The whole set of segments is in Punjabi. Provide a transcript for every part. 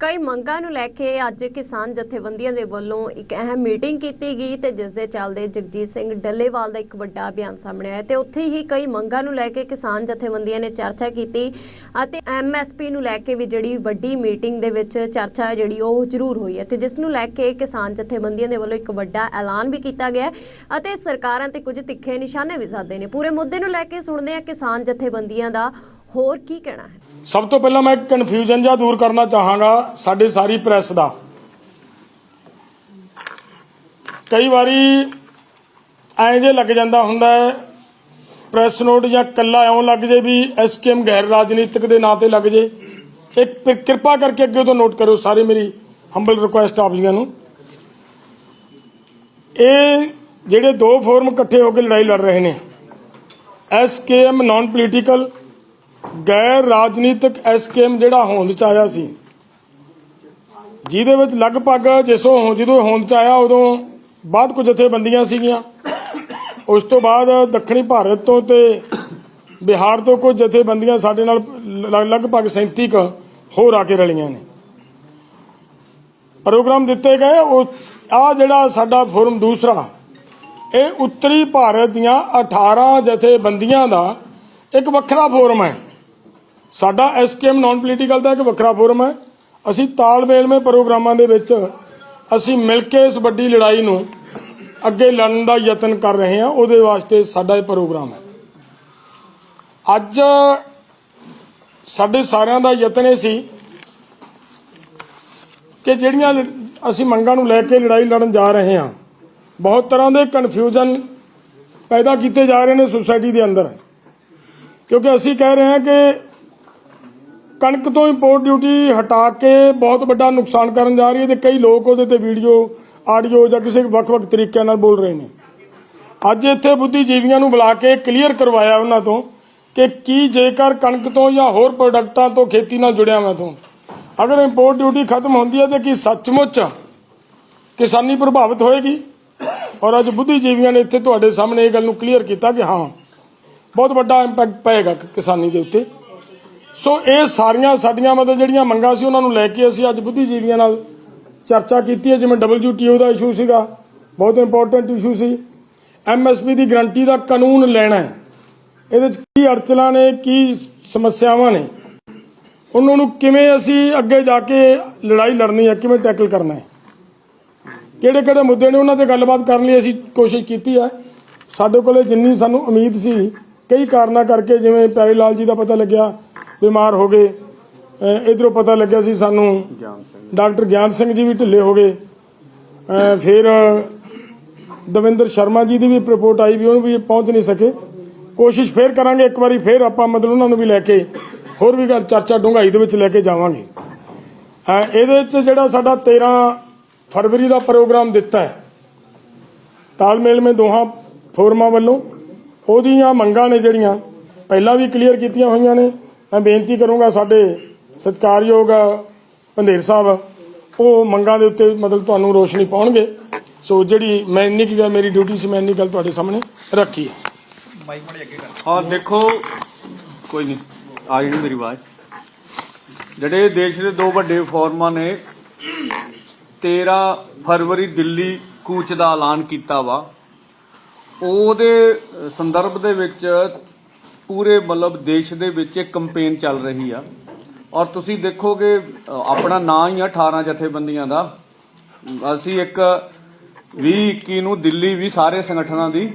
ਕਈ ਮੰਗਾਂ ਨੂੰ ਲੈ ਕੇ ਅੱਜ ਕਿਸਾਨ ਜਥੇਬੰਦੀਆਂ ਦੇ ਵੱਲੋਂ ਇੱਕ ਅਹਿਮ ਮੀਟਿੰਗ ਕੀਤੀ ਗਈ ਤੇ ਜਿਸ ਦੇ ਚੱਲਦੇ ਜਗਜੀਤ ਸਿੰਘ ਡੱਲੇਵਾਲ ਦਾ ਇੱਕ ਵੱਡਾ ਬਿਆਨ ਸਾਹਮਣੇ ਆਇਆ ਤੇ ਉੱਥੇ ਹੀ ਕਈ ਮੰਗਾਂ ਨੂੰ ਲੈ ਕੇ ਕਿਸਾਨ ਜਥੇਬੰਦੀਆਂ ਨੇ ਚਰਚਾ ਕੀਤੀ ਅਤੇ ਐਮਐਸਪੀ ਨੂੰ ਲੈ ਕੇ ਵੀ ਜਿਹੜੀ ਵੱਡੀ ਮੀਟਿੰਗ ਦੇ ਵਿੱਚ ਚਰਚਾ ਜਿਹੜੀ ਉਹ ਜ਼ਰੂਰ ਹੋਈ ਹੈ ਤੇ ਜਿਸ ਨੂੰ ਲੈ ਕੇ ਕਿਸਾਨ ਜਥੇਬੰਦੀਆਂ ਦੇ ਵੱਲੋਂ ਇੱਕ ਵੱਡਾ ਐਲਾਨ ਵੀ ਕੀਤਾ ਗਿਆ ਅਤੇ ਸਰਕਾਰਾਂ ਤੇ ਕੁਝ ਤਿੱਖੇ ਨਿਸ਼ਾਨੇ ਵੀ ਸਾਧੇ ਨੇ। ਪੂਰੇ ਮੁੱਦੇ ਨੂੰ ਲੈ ਕੇ ਸੁਣਦੇ ਹਾਂ ਕਿਸਾਨ ਜਥੇਬੰਦੀਆਂ ਦਾ ਹੋਰ ਕੀ ਕਹਿਣਾ ਹੈ। ਸਭ ਤੋਂ ਪਹਿਲਾਂ ਮੈਂ ਕਨਫਿਊਜ਼ਨ ਜਾਂ ਦੂਰ ਕਰਨਾ ਚਾਹਾਂਗਾ ਸਾਡੇ ਸਾਰੀ ਪ੍ਰੈਸ ਦਾ। ਕਈ ਵਾਰੀ ਐਂ ਜੇ ਲੱਗ ਜਾਂਦਾ ਹੁੰਦਾ ਹੈ ਪ੍ਰੈਸ ਨੋਟ ਜਾਂ ਕੱਲਾ ਇਉਂ ਲੱਗ ਜੇ ਵੀ ਐਸਕੇਐਮ ਗੈਰ ਰਾਜਨੀਤਿਕ ਦੇ ਨਾਂ ਤੇ ਲੱਗ ਜੇ। ਇੱਕ ਕਿਰਪਾ ਕਰਕੇ ਅੱਗੇ ਤੋਂ ਨੋਟ ਕਰਿਓ ਸਾਰੇ ਮੇਰੀ ਹੰਬਲ ਰਿਕੁਐਸਟ ਆਪ ਜੀਆਂ ਨੂੰ। ਇਹ ਜਿਹੜੇ ਦੋ ਫੋਰਮ ਇਕੱਠੇ ਹੋ ਕੇ ਲੜਾਈ ਲੜ ਰਹੇ ਨੇ ਐਸਕੇਐਮ ਨਾਨ ਪੋਲੀਟੀਕਲ ਗੈਰ ਰਾਜਨੀਤਿਕ ਐਸਕੇਐਮ ਜਿਹੜਾ ਹੋਂਦ ਚ ਆਇਆ ਸੀ, ਜਿਹਦੇ ਵਿੱਚ ਲਗਭਗ ਜਿਸੋਂ ਜਦੋਂ ਹੋਂਦ ਚ ਆਇਆ ਉਦੋਂ ਬਾਅਦ ਕੁ ਜਥੇਬੰਦੀਆਂ ਸੀਗੀਆਂ। ਉਸ ਤੋਂ ਬਾਅਦ ਦੱਖਣੀ ਭਾਰਤ ਤੋਂ ਤੇ ਬਿਹਾਰ ਤੋਂ ਕੁਝ ਜਥੇਬੰਦੀਆਂ ਸਾਡੇ ਨਾਲ ਲਗਭਗ 37 ਕੁ ਹੋਰ ਆ ਕੇ ਰਲੀਆਂ ਨੇ। ਪ੍ਰੋਗਰਾਮ ਦਿੱਤੇ ਗਏ, ਉਹ ਆ ਜਿਹੜਾ ਸਾਡਾ ਫੋਰਮ ਦੂਸਰਾ, ਇਹ ਉੱਤਰੀ ਭਾਰਤ ਦੀਆਂ 18 ਜਥੇਬੰਦੀਆਂ ਦਾ ਇੱਕ ਵੱਖਰਾ ਫੋਰਮ ਹੈ। ਸਾਡਾ ਐਸਕੇਐਮ ਨਾਨ ਪੋਲੀਟੀਕਲ ਦਾ ਇੱਕ ਵੱਖਰਾ ਫੋਰਮ ਹੈ। ਅਸੀਂ ਤਾਲਮੇਲਮੇ ਪ੍ਰੋਗਰਾਮਾਂ ਦੇ ਵਿੱਚ ਅਸੀਂ ਮਿਲ ਕੇ ਇਸ ਵੱਡੀ ਲੜਾਈ ਨੂੰ ਅੱਗੇ ਲੜਨ ਦਾ ਯਤਨ ਕਰ ਰਹੇ ਹਾਂ, ਉਹਦੇ ਵਾਸਤੇ ਸਾਡਾ ਇਹ ਪ੍ਰੋਗਰਾਮ ਹੈ। ਅੱਜ ਸਾਡੇ ਸਾਰਿਆਂ ਦਾ ਯਤਨ ਇਹ ਸੀ ਕਿ ਜਿਹੜੀਆਂ ਅਸੀਂ ਮੰਗਾਂ ਨੂੰ ਲੈ ਕੇ ਲੜਾਈ ਲੜਨ ਜਾ ਰਹੇ ਹਾਂ, ਬਹੁਤ ਤਰ੍ਹਾਂ ਦੇ ਕਨਫਿਊਜ਼ਨ ਪੈਦਾ ਕੀਤੇ ਜਾ ਰਹੇ ਨੇ ਸੁਸਾਇਟੀ ਦੇ ਅੰਦਰ। ਕਿਉਂਕਿ ਅਸੀਂ ਕਹਿ ਰਹੇ ਹਾਂ ਕਿ ਕਣਕ ਤੋਂ ਇੰਪੋਰਟ ਡਿਊਟੀ ਹਟਾ ਕੇ ਬਹੁਤ ਵੱਡਾ ਨੁਕਸਾਨ ਕਰਨ ਜਾ ਰਹੀ ਹੈ ਤੇ ਕਈ ਲੋਕ ਉਹਦੇ ਤੇ ਵੀਡੀਓ ਆਡੀਓ ਜਾਂ ਕਿਸੇ ਵੱਖ-ਵੱਖ ਤਰੀਕਿਆਂ ਨਾਲ ਬੋਲ ਰਹੇ ਨੇ। ਅੱਜ ਇੱਥੇ ਬੁੱਧੀਜੀਵੀਆਂ ਨੂੰ ਬੁਲਾ ਕੇ ਕਲੀਅਰ ਕਰਵਾਇਆ ਉਹਨਾਂ ਤੋਂ ਕਿ ਕੀ ਜੇਕਰ ਕਣਕ ਤੋਂ ਜਾਂ ਹੋਰ ਪ੍ਰੋਡਕਟਾਂ ਤੋਂ ਖੇਤੀ ਨਾਲ ਜੁੜਿਆ ਮੈਂ ਤੋਂ। ਅਗਰ ਇੰਪੋਰਟ ਡਿਊਟੀ ਖਤਮ ਹੁੰਦੀ ਹੈ ਤੇ ਕੀ ਸੱਚਮੁੱਚ ਕਿਸਾਨੀ ਪ੍ਰਭਾਵਿਤ ਹੋਏਗੀ? ਔਰ ਅੱਜ ਬੁੱਧੀਜੀਵੀਆਂ ਨੇ ਇੱਥੇ ਤੁਹਾਡੇ ਸਾਹਮਣੇ ਇਹ ਗੱਲ ਨੂੰ ਕਲੀਅਰ ਕੀਤਾ ਕਿ ਹਾਂ, ਬਹੁਤ ਵੱਡਾ ਇੰਪੈਕਟ ਪਏਗਾ ਕਿਸਾਨੀ ਦੇ ਉੱਤੇ। ਸੋ ਇਹ ਸਾਰੀਆਂ ਸਾਡੀਆਂ ਮਤਲਬ ਜਿਹੜੀਆਂ ਮੰਗਾਂ ਸੀ ਉਹਨਾਂ ਨੂੰ ਲੈ ਕੇ ਅਸੀਂ ਅੱਜ ਬੁੱਧੀਜੀਵੀਆਂ ਨਾਲ ਚਰਚਾ ਕੀਤੀ ਹੈ, ਜਿਵੇਂ WTO ਦਾ ਇਸ਼ੂ ਸੀਗਾ, ਬਹੁਤ ਇੰਪੋਰਟੈਂਟ ਇਸ਼ੂ ਸੀ। ਐਮਐਸਪੀ ਦੀ ਗਰੰਟੀ ਦਾ ਕਾਨੂੰਨ ਲੈਣਾ ਹੈ। ਇਹਦੇ ਵਿੱਚ ਕੀ ਅੜਚਲਾਂ ਨੇ, ਕੀ ਸਮੱਸਿਆਵਾਂ ਨੇ? ਉਹਨਾਂ ਨੂੰ ਕਿਵੇਂ ਅਸੀਂ ਅੱਗੇ ਜਾ ਕੇ ਲੜਾਈ ਲੜਨੀ ਹੈ, ਕਿਵੇਂ ਟੈਕਲ ਕਰਨਾ ਹੈ? ਕਿਹੜੇ ਕਿਹੜੇ ਮੁੱਦੇ ਨੇ ਉਹਨਾਂ ਤੇ ਗੱਲਬਾਤ ਕਰਨ ਲਈ ਅਸੀਂ ਕੋਸ਼ਿਸ਼ ਕੀਤੀ ਹੈ। ਸਾਡੇ ਕੋਲੇ ਜਿੰਨੀ ਸਾਨੂੰ ਉਮੀਦ ਸੀ, ਕਈ ਕਾਰਨਾਂ ਕਰਕੇ ਜਿਵੇਂ ਪਿਆਰੀ ਲਾਲ ਜੀ ਦਾ ਪਤਾ ਲੱਗਿਆ ਬਿਮਾਰ ਹੋ ਗਏ। ਇਧਰੋਂ ਪਤਾ ਲੱਗਿਆ ਸੀ ਸਾਨੂੰ ਡਾਕਟਰ ਗਿਆਨ ਸਿੰਘ ਜੀ ਵੀ ਢਿੱਲੇ ਹੋ ਗਏ। ਫਿਰ ਦਵਿੰਦਰ ਸ਼ਰਮਾ ਜੀ ਦੀ ਵੀ ਰਿਪੋਰਟ ਆਈ ਵੀ ਉਹਨੂੰ ਵੀ ਪਹੁੰਚ ਨਹੀਂ ਸਕੇ। ਕੋਸ਼ਿਸ਼ ਫੇਰ ਕਰਾਂਗੇ, ਇੱਕ ਵਾਰੀ ਫੇਰ ਆਪਾਂ ਮਤਲਬ ਉਹਨਾਂ ਨੂੰ ਵੀ ਲੈ ਕੇ, ਹੋਰ ਵੀ ਗੱਲ ਚਰਚਾ ਡੂੰਘਾਈ ਦੇ ਵਿੱਚ ਲੈ ਕੇ ਜਾਵਾਂਗੇ। ਇਹਦੇ ਵਿੱਚ ਜਿਹੜਾ ਸਾਡਾ 13 ਫਰਵਰੀ ਦਾ ਪ੍ਰੋਗਰਾਮ ਦਿੱਤਾ ਹੈ, ਤਾਲਮੇਲ ਮੇ ਦੋਹਾਂ ਫੋਰਮਾਂ ਵੱਲੋਂ, ਉਹਦੀਆਂ ਮੰਗਾਂ ਨੇ ਜਿਹੜੀਆਂ, ਪਹਿਲਾਂ ਵੀ ਕਲੀਅਰ ਕੀਤੀਆਂ ਹੋਈਆਂ ਨੇ। ਮੈਂ ਬੇਨਤੀ ਕਰੂੰਗਾ ਸਾਡੇ ਸਤਿਕਾਰਯੋਗ ਪੰਧੇਰ ਸਾਹਿਬ, ਉਹ ਮੰਗਾਂ ਦੇ ਉੱਤੇ ਮਤਲਬ ਤੁਹਾਨੂੰ ਰੋਸ਼ਨੀ ਪਾਉਣਗੇ। ਸੋ ਜਿਹੜੀ ਮੈਂ ਇੰਨੀ ਕੁ ਗੱਲ, ਮੇਰੀ ਡਿਊਟੀ ਸੀ, ਮੈਂ ਇੰਨੀ ਗੱਲ ਤੁਹਾਡੇ ਸਾਹਮਣੇ ਰੱਖੀ ਹੈ। ਹਾਂ ਦੇਖੋ, ਕੋਈ ਨਹੀਂ, ਆ ਗਈ ਮੇਰੀ ਆਵਾਜ਼। ਜਿਹੜੇ ਦੇਸ਼ ਦੇ ਦੋ ਵੱਡੇ ਫੋਰਮਾਂ ਨੇ 13 ਫਰਵਰੀ ਦਿੱਲੀ ਕੂਚ ਦਾ ਐਲਾਨ ਕੀਤਾ ਵਾ, ਉਹਦੇ ਸੰਦਰਭ ਦੇ ਵਿੱਚ ਪੂਰੇ ਮਤਲਬ ਦੇਸ਼ ਦੇ ਵਿੱਚ ਇੱਕ ਕੰਪੇਨ ਚੱਲ ਰਹੀ ਆ। ਔਰ ਤੁਸੀਂ ਦੇਖੋਗੇ ਆਪਣਾ ਨਾਂ ਹੀ ਆ 18 ਜਥੇਬੰਦੀਆਂ ਦਾ। ਅਸੀਂ ਇੱਕ 20 21 ਨੂੰ ਦਿੱਲੀ ਵੀ ਸਾਰੇ ਸੰਗਠਨਾਂ ਦੀ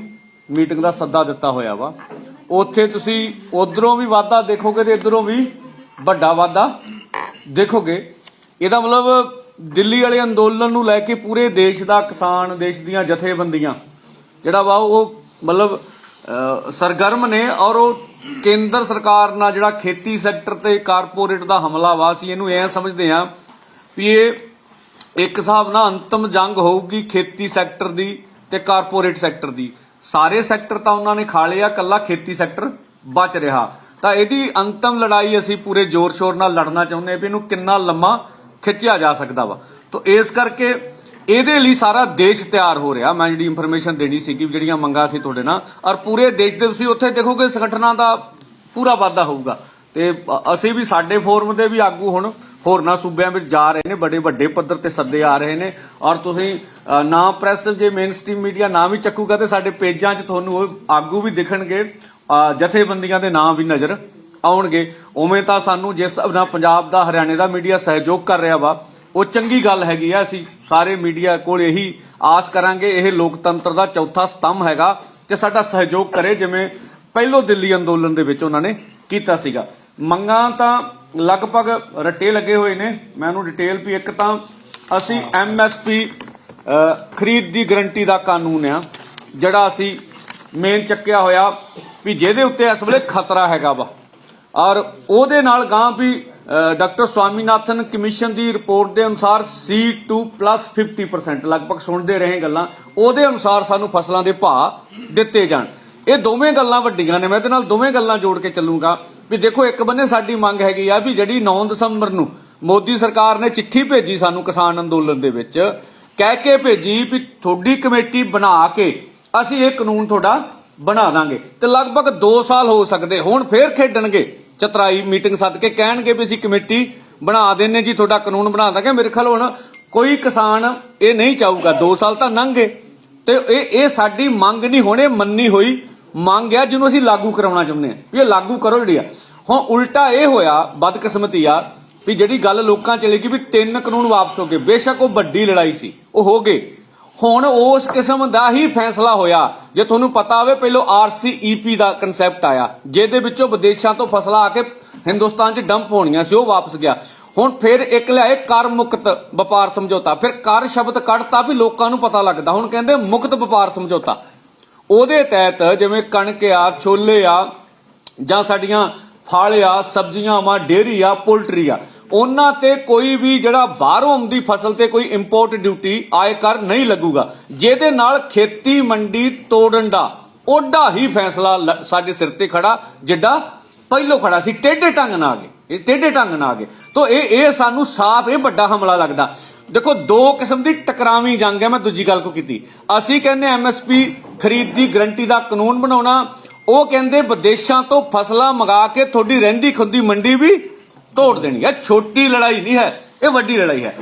ਮੀਟਿੰਗ ਦਾ ਸੱਦਾ ਦਿੱਤਾ ਹੋਇਆ ਵਾ। ਉੱਥੇ ਤੁਸੀਂ ਉਧਰੋਂ ਵੀ ਵਾਧਾ ਦੇਖੋਗੇ ਤੇ ਇਧਰੋਂ ਵੀ ਵੱਡਾ ਵਾਧਾ ਦੇਖੋਗੇ। ਇਹਦਾ ਮਤਲਬ ਦਿੱਲੀ ਵਾਲੇ ਅੰਦੋਲਨ ਨੂੰ ਲੈ ਕੇ ਪੂਰੇ ਦੇਸ਼ ਦਾ ਕਿਸਾਨ, ਦੇਸ਼ ਦੀਆਂ ਜਥੇਬੰਦੀਆਂ, ਜਿਹੜਾ ਵਾ ਉਹ ਮਤਲਬ ਸਰਗਰਮ ਨੇ ਔਰ ਉਹ ਕੇਂਦਰ ਸਰਕਾਰ ਨਾਲ ਜਿਹੜਾ ਖੇਤੀ ਸੈਕਟਰ ਤੇ ਕਾਰਪੋਰੇਟ ਦਾ ਹਮਲਾ ਵਾ ਸੀ ਇਹਨੂੰ ਐ ਸਮਝਦੇ ਆ ਵੀ ਇਹ ਇੱਕ ਹਿਸਾਬ ਨਾਲ ਅੰਤਮ ਜੰਗ ਹੋਊਗੀ ਖੇਤੀ ਸੈਕਟਰ ਦੀ ਤੇ ਕਾਰਪੋਰੇਟ ਸੈਕਟਰ ਦੀ। ਸਾਰੇ ਸੈਕਟਰ ਤਾਂ ਉਹਨਾਂ ਨੇ ਖਾ ਲਿਆ ਕੱਲਾ ਖੇਤੀ ਸੈਕਟਰ ਬਚ ਰਿਹਾ। ਤਾਂ ਇਹਦੀ ਅੰਤਮ ਲੜਾਈ ਅਸੀਂ ਪੂਰੇ ਜ਼ੋਰ-ਸ਼ੋਰ ਨਾਲ ਲੜਨਾ ਚਾਹੁੰਦੇ ਹਾਂ ਵੀ ਇਹਨੂੰ ਕਿੰਨਾ ਲੰਮਾ ਖਿੱਚਿਆ ਜਾ ਸਕਦਾ ਵਾ। ਤਾਂ ਇਸ ਕਰਕੇ ਇਹਦੇ ਲਈ ਸਾਰਾ ਦੇਸ਼ ਤਿਆਰ ਹੋ ਰਿਹਾ। ਮੈਂ ਜਿਹੜੀ ਇਨਫੋਰਮੇਸ਼ਨ ਦੇਣੀ ਸੀਗੀ ਵੀ ਜਿਹੜੀਆਂ ਮੰਗਾਂ ਸੀ ਤੁਹਾਡੇ ਨਾਲ, ਔਰ ਪੂਰੇ ਦੇਸ਼ ਦੇ ਤੁਸੀਂ ਉੱਥੇ ਦੇਖੋਗੇ, ਸੰਗਠਨਾਂ ਦਾ ਪੂਰਾ ਵਾਧਾ ਹੋਊਗਾ। ਤੇ ਅਸੀਂ ਵੀ ਸਾਡੇ ਫੋਰਮ ਦੇ ਵੀ ਆਗੂ ਹੁਣ ਹੋਰਨਾਂ ਸੂਬਿਆਂ ਵਿੱਚ ਜਾ ਰਹੇ ਨੇ, ਬੜੇ ਵੱਡੇ ਪੱਧਰ ਤੇ ਸੱਦੇ ਆ ਰਹੇ ਨੇ। ਔਰ ਤੁਸੀਂ ਨਾ ਪ੍ਰੈਸ ਜੇ ਮੇਨ ਸਟ੍ਰੀਮ ਮੀਡੀਆ ਨਾ ਵੀ ਚੱਕੂਗਾ, ਤੇ ਸਾਡੇ ਪੇਜਾਂ 'ਚ ਤੁਹਾਨੂੰ ਉਹ ਆਗੂ ਵੀ ਦਿਖਣਗੇ। ਜਥੇਬੰਦੀਆਂ ਦੇ ਨਾਂ ਵੀ ਨਜ਼ਰ ਆਉਣਗੇ। ਉਵੇਂ ਤਾਂ ਸਾਨੂੰ ਜਿਸ ਨਾਲ ਪੰਜਾਬ ਦਾ, ਹਰਿਆਣੇ ਦਾ ਮੀਡੀਆ ਸਹਿਯੋਗ ਕਰ ਰਿਹਾ ਵਾ ਉਹ ਚੰਗੀ ਗੱਲ ਹੈਗੀ ਆ, ਅਸੀਂ ਸਾਰੇ ਮੀਡੀਆ ਕੋਲ ਇਹੀ ਆਸ ਕਰਾਂਗੇ, ਇਹ ਲੋਕਤੰਤਰ ਦਾ ਚੌਥਾ ਸਤੰਭ ਹੈਗਾ ਤੇ ਸਾਡਾ ਸਹਿਯੋਗ ਕਰੇ, ਜਿਵੇਂ ਪਹਿਲੋ ਦਿੱਲੀ ਅੰਦੋਲਨ ਦੇ ਵਿੱਚ ਉਹਨਾਂ ਨੇ ਕੀਤਾ ਸੀਗਾ। ਮੰਗਾਂ ਤਾਂ ਲਗਭਗ ਰੱਟੇ ਲੱਗੇ ਹੋਏ ਨੇ, ਮੈਂ ਉਹਨੂੰ ਡਿਟੇਲ ਵੀ ਇੱਕ ਤਾਂ ਅਸੀਂ ਐਮਐਸਪੀ ਖਰੀਦ ਦੀ ਗਰੰਟੀ ਦਾ ਕਾਨੂੰਨ ਆ, ਜਿਹੜਾ ਅਸੀਂ ਮੇਨ ਚੱਕਿਆ ਹੋਇਆ ਵੀ ਜਿਹਦੇ ਉੱਤੇ ਇਸ ਵੇਲੇ ਖਤਰਾ ਹੈਗਾ ਵਾ। ਔਰ ਉਹਦੇ ਨਾਲ ਗਾਂ ਵੀ ਡਾਕਟਰ ਸਵਾਮੀਨਾਥਨ ਕਮਿਸ਼ਨ ਦੀ ਰਿਪੋਰਟ ਦੇ ਅਨੁਸਾਰ C2 50% ਲਗਭਗ ਸੁਣਦੇ ਰਹੇ ਗੱਲਾਂ। ਉਹਦੇ ਅਨੁਸਾਰ ਸਾਨੂੰ ਫਸਲਾਂ ਦੇ ਭਾਅ ਦਿੱਤੇ ਜਾਣ। ਇਹ ਦੋਵੇਂ ਗੱਲਾਂ ਵੱਡੀਆਂ ਨੇ। ਮੈਂ ਇਹਦੇ ਨਾਲ ਦੋਵੇਂ ਗੱਲਾਂ ਜੋੜ ਕੇ ਚੱਲੂਗਾ ਵੀ ਦੇਖੋ, ਇੱਕ ਬੰਨੇ ਸਾਡੀ ਮੰਗ ਹੈਗੀ ਆ ਵੀ ਜਿਹੜੀ 9 ਦਸੰਬਰ ਨੂੰ ਮੋਦੀ ਸਰਕਾਰ ਨੇ ਚਿੱਠੀ ਭੇਜੀ ਸਾਨੂੰ ਕਿਸਾਨ ਅੰਦੋਲਨ ਦੇ ਵਿੱਚ, ਕਹਿ ਕੇ ਭੇਜੀ ਵੀ ਤੁਹਾਡੀ ਕਮੇਟੀ ਬਣਾ ਕੇ ਅਸੀਂ ਇਹ ਕਾਨੂੰਨ ਤੁਹਾਡਾ ਬਣਾ ਦਾਂਗੇ। ਤੇ ਲਗਭਗ 2 ਸਾਲ ਹੋ ਸਕਦੇ, ਹੁਣ ਫੇਰ ਖੇਡਣਗੇ। ਚਤਰਾਈ ਮੀਟਿੰਗ ਸੱਦ ਕੇ ਕਹਿਣਗੇ ਵੀ ਅਸੀਂ ਕਮੇਟੀ ਬਣਾ ਦਿੰਨੇ ਜੀ, ਤੁਹਾਡਾ ਕਾਨੂੰਨ ਬਣਾ ਦਾਂਗੇ। ਮੇਰੇ ਖਿਆਲ ਹੁਣ ਕੋਈ ਕਿਸਾਨ ਇਹ ਨਹੀਂ ਚਾਹੂਗਾ। 2 ਸਾਲ ਤਾਂ ਲੰਘ। ਗਏ ਤੇ ਇਹ ਇਹ ਸਾਡੀ ਮੰਗ ਨਹੀਂ ਹੋਣੇ, ਮੰਨੀ ਹੋਈ ਮੰਗ ਆ ਜਿਹਨੂੰ ਅਸੀਂ ਲਾਗੂ ਕਰਾਉਣਾ ਚਾਹੁੰਦੇ ਆ ਵੀ ਇਹ ਲਾਗੂ ਕਰੋ ਜਿਹੜੀ ਆ। ਹੁਣ ਉਲਟਾ ਇਹ ਹੋਇਆ, ਬਦਕਿਸਮਤੀ ਆ, ਵੀ ਜਿਹੜੀ ਗੱਲ ਲੋਕਾਂ ਚ ਚਲੇਗੀ ਵੀ ਤਿੰਨ ਕਾਨੂੰਨ ਵਾਪਸ ਹੋ ਗਏ। ਬੇਸ਼ੱਕ ਉਹ ਵੱਡੀ ਲੜਾਈ ਸੀ, ਉਹ ਹੋ ਗਏ। ਹੁਣ ਉਸ ਕਿਸਮ ਦਾ ਹੀ ਫੈਸਲਾ ਹੋਇਆ। ਜੇ ਤੁਹਾਨੂੰ ਪਤਾ ਹੋਵੇ, ਪਹਿਲਾਂ ਆਰਸੀਈਪੀ ਦਾ ਕਨਸੈਪਟ ਆਇਆ, ਜਿਹਦੇ ਵਿੱਚੋਂ ਵਿਦੇਸ਼ਾਂ ਤੋਂ ਫਸਲਾਂ ਆ ਕੇ ਹਿੰਦੁਸਤਾਨ 'ਚ ਡੰਪ ਹੋਣੀਆਂ ਸੀ, ਉਹ ਵਾਪਸ ਗਿਆ। ਹੁਣ ਫਿਰ ਇੱਕ ਲਿਆਏ ਕਰ ਮੁਕਤ ਵਪਾਰ ਸਮਝੌਤਾ। ਫਿਰ ਕਰ ਸ਼ਬਦ ਕੱਢਤਾ ਵੀ ਲੋਕਾਂ ਨੂੰ ਪਤਾ ਲੱਗਦਾ। ਹੁਣ ਕਹਿੰਦੇ ਮੁਕਤ ਵਪਾਰ ਸਮਝੌਤਾ। ਉਹਦੇ ਤਹਿਤ ਜਿਵੇਂ ਕਣਕ ਆ, ਛੋਲੇ ਆ, ਜਾਂ ਸਾਡੀਆਂ ਫਲ ਆ, ਸਬਜ਼ੀਆਂ ਆ ਡੇਅਰੀ ਆ, ਪੋਲਟਰੀ ਆ ਉਹਨਾਂ ਤੇ ਕੋਈ ਵੀ ਜਿਹੜਾ ਬਾਹਰੋਂ ਆਉਂਦੀ ਫਸਲ ਤੇ ਕੋਈ ਇੰਪੋਰਟ ਡਿਊਟੀ ਆਇਕਰ ਨਹੀਂ ਲੱਗੂਗਾ। ਜਿਹਦੇ ਨਾਲ ਖੇਤੀ ਮੰਡੀ ਤੋੜਨ ਦਾ ਓਡਾ ਹੀ ਫੈਸਲਾ ਸਾਡੇ ਸਿਰ ਤੇ ਖੜਾ, ਜਿੱਡਾ ਪਹਿਲੋਂ ਖੜਾ ਸੀ, ਟੇਢੇ ਢੰਗ ਨਾਲ ਆ ਗਏ। ਇਹ ਟੇਢੇ ਢੰਗ ਨਾਲ ਆ ਗਏ। ਤੋਂ ਇਹ ਇਹ ਸਾਨੂੰ ਸਾਫ਼, ਇਹ ਵੱਡਾ ਹਮਲਾ ਲੱਗਦਾ। ਦੇਖੋ, ਦੋ ਕਿਸਮ ਦੀ ਟਕਰਾਵੀਂ ਜੰਗ ਹੈ, ਮੈਂ ਦੂਜੀ ਗੱਲ ਕੋ ਕੀਤੀ। ਅਸੀਂ ਕਹਿੰਦੇ ਐਮਐਸਪੀ ਖਰੀਦ ਦੀ ਗਰੰਟੀ ਦਾ ਕਾਨੂੰਨ ਬਣਾਉਣਾ। ਉਹ ਕਹਿੰਦੇ ਵਿਦੇਸ਼ਾਂ ਤੋਂ ਫਸਲਾਂ ਮੰਗਾ ਕੇ ਤੁਹਾਡੀ ਰਹਿੰਦੀ ਖੁੰਦੀ ਮੰਡੀ ਵੀ ਤੋੜ ਦੇਣੀ ਹੈ। ਛੋਟੀ ਲੜਾਈ ਨਹੀਂ ਹੈ ਇਹ ਵੱਡੀ ਲੜਾਈ ਹੈ।